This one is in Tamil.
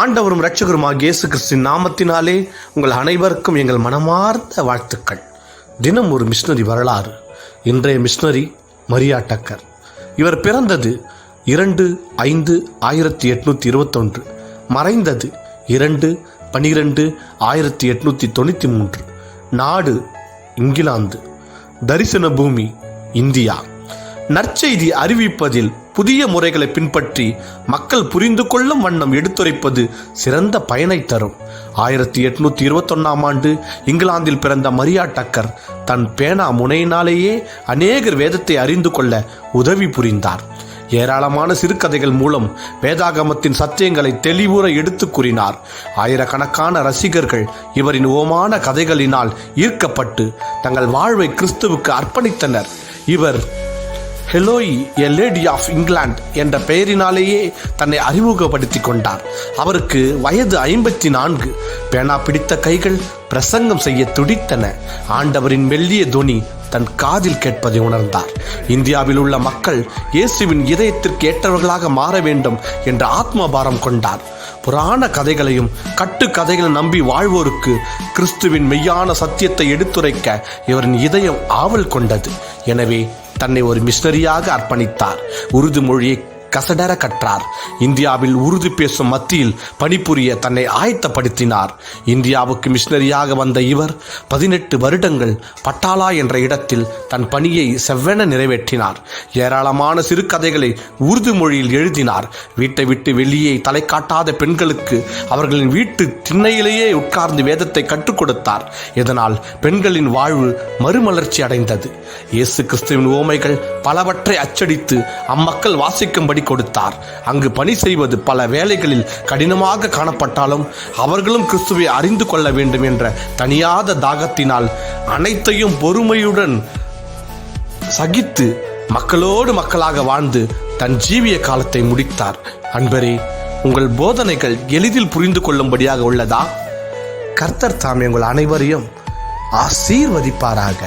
ஆண்டவரும் இரட்சகருமாக இயேசு கிறிஸ்தின் நாமத்தினாலே உங்கள் அனைவருக்கும் எங்கள் மனமார்ந்த வாழ்த்துக்கள். தினம் ஒரு மிஷினரி வரலாறு. இன்றைய மிஷினரி மரியா டக்கர். இவர் பிறந்தது இரண்டு ஐந்து ஆயிரத்தி எட்நூற்றி இருபத்தொன்று. மறைந்தது இரண்டு பனிரெண்டு ஆயிரத்தி எட்நூற்றி தொண்ணூற்றி மூன்று. நாடு இங்கிலாந்து. தரிசன பூமி இந்தியா. நற்செய்தி அறிவிப்பதில் புதிய முறைகளை பின்பற்றி மக்கள் புரிந்து கொள்ளும் வண்ணம் எடுத்துரைப்பது சிறந்த பயனை தரும். ஆயிரத்தி எட்நூத்தி இருபத்தொன்னாம் ஆண்டு இங்கிலாந்தில் பிறந்த மரியா டக்கர் தன் பேனா முனையினாலேயே அநேகர் வேதத்தை அறிந்து கொள்ள உதவி புரிந்தார். ஏராளமான சிறுகதைகள் மூலம் வேதாகமத்தின் சத்தியங்களை தெளிவுற எடுத்துக் கூறினார். ஆயிரக்கணக்கான ரசிகர்கள் இவரின் ஓமான கதைகளினால் ஈர்க்கப்பட்டு தங்கள் வாழ்வை கிறிஸ்துவுக்கு அர்ப்பணித்தனர். இவர் Heloise a lady of England என்ற பெயரினாலேயே தன்னை அறிமுகப்படுத்தி கொண்டார். அவருக்கு வயது ஐம்பத்தி நான்கு பேனா பிடித்த கைகள் பிரசங்கம் செய்ய துடித்தன. ஆண்டவரின் மெல்லிய தொனி தன் காதில் கேட்பதை உணர்ந்தார். இந்தியாவில் உள்ள மக்கள் இயேசுவின் இதயத்திற்கு ஏற்றவர்களாக மாற வேண்டும் என்ற ஆத்மபாரம் கொண்டார். புராண கதைகளையும் கட்டு கதைகளை நம்பி வாழ்வோருக்கு கிறிஸ்துவின் மெய்யான சத்தியத்தை எடுத்துரைக்க இவரின் இதயம் ஆவல் கொண்டது. எனவே தன்னை ஒரு மிஷனரியாக அர்ப்பணித்தார். உருது மொழியை கசடர கற்றார். இந்தியாவில் உருது பேசும் மத்தியில் பணிபுரிய தன்னை ஆயத்தப்படுத்தினார். இந்தியாவுக்கு மிஷினரியாக வந்த இவர் பதினெட்டு வருடங்கள் பட்டாலா என்ற இடத்தில் தன் பணியை செவ்வென நிறைவேற்றினார். ஏராளமான சிறுகதைகளை உருது மொழியில் எழுதினார். வீட்டை விட்டு வெளியே தலை காட்டாத பெண்களுக்கு அவர்களின் வீட்டு திண்ணையிலேயே உட்கார்ந்து வேதத்தை கற்றுக் கொடுத்தார். இதனால் பெண்களின் வாழ்வு மறுமலர்ச்சி அடைந்தது. இயேசு கிறிஸ்துவின் ஓமைகள் பலவற்றை அச்சடித்து அம்மக்கள் வாசிக்கும்படி கொடுத்தார். அங்கு பணி செய்வது பல வேலைகளில் கடினமாக காணப்பட்டாலும் அவர்களும் கிறிஸ்துவை அறிந்து கொள்ள வேண்டும் என்ற தனியாத தாகத்தினால் அனைத்தையும் பொறுமையுடன் சகித்து மக்களோடு மக்களாக வாழ்ந்து தன் ஜீவிய காலத்தை முடித்தார். அன்பரே உங்கள் போதனைகள் எளிதில் புரிந்து கொள்ளும்படியாக உள்ளதா? கர்த்தர் தாமே உங்கள் அனைவரையும் ஆசீர்வதிப்பாராக.